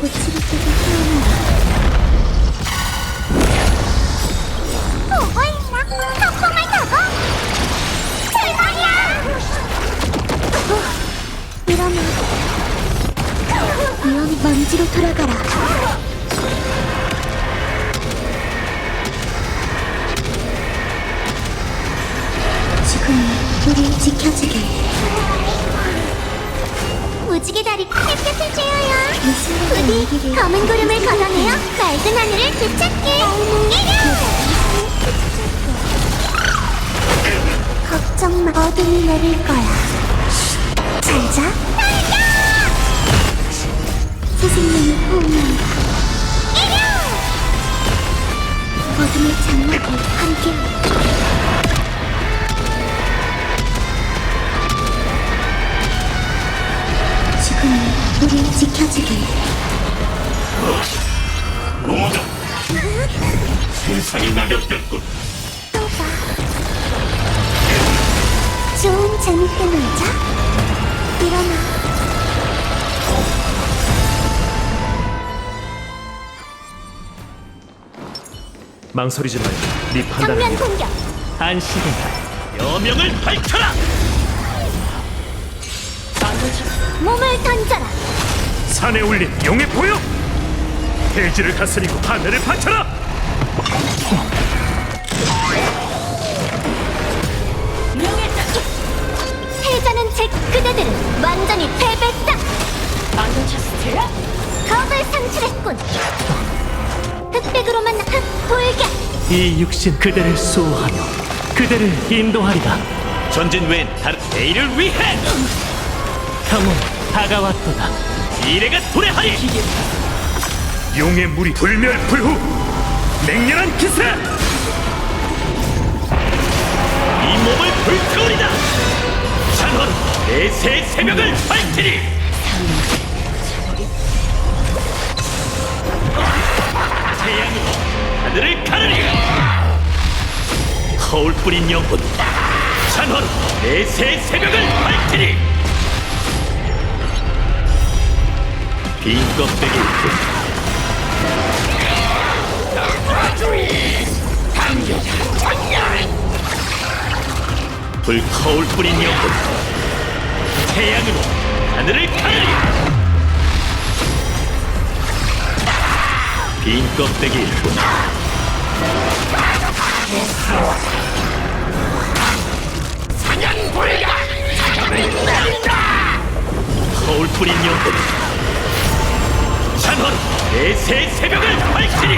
고치를 뜨고 태어난다. 보고 있나? 거품을 타고? 대박이야! 이러면 이런 먼지로 돌아가라. 지금은 우리 지켜주게. 무지개 다리 깨끗해. 부디 검은 구름을 걷어내어 맑은 하늘을 되찾게. 걱정 마. 어둠이 내릴 거야. 잘 자. 스승님이 호응한다. 어둠의 장막에 함께. 지켜주게. 뭐다? 세상이 낙엽됐군. 또 봐. 좋은 재밌게 놀자. 일어나. 망설이지 말고 네 판단을 정면 믿어. 공격. 안식은다 여명을 밝혀라 몸을 던져라. 산에 올린 용의 보여 대지를 다스리고 하늘을 바쳐라! 패자는 제 그대들은 완전히 패배다. 겁을 상실했군. 흑백으로만 흑 돌격. 이 육신 그대를 수호하며 그대를 인도하리라. 전진 외엔 다른 내일을 위해! 평온 다가왔도다 미래가 도래하리. 용의 물이 불멸불후 맹렬한 기세 이 몸을 불태우리다. 찬헌 내새 새벽을 밝히리. 태양으로 하늘을 가르리. 허울 뿌린 영혼. 찬헌 내새 새벽을 밝히리. 빈 껍데기 뿐. 불 거울 뿌린 영혼. 태양으로 하늘을 가르리! 빈 껍데기일 뿐 거울 뿌린 영혼 찬헌 내새 새벽을 밝히리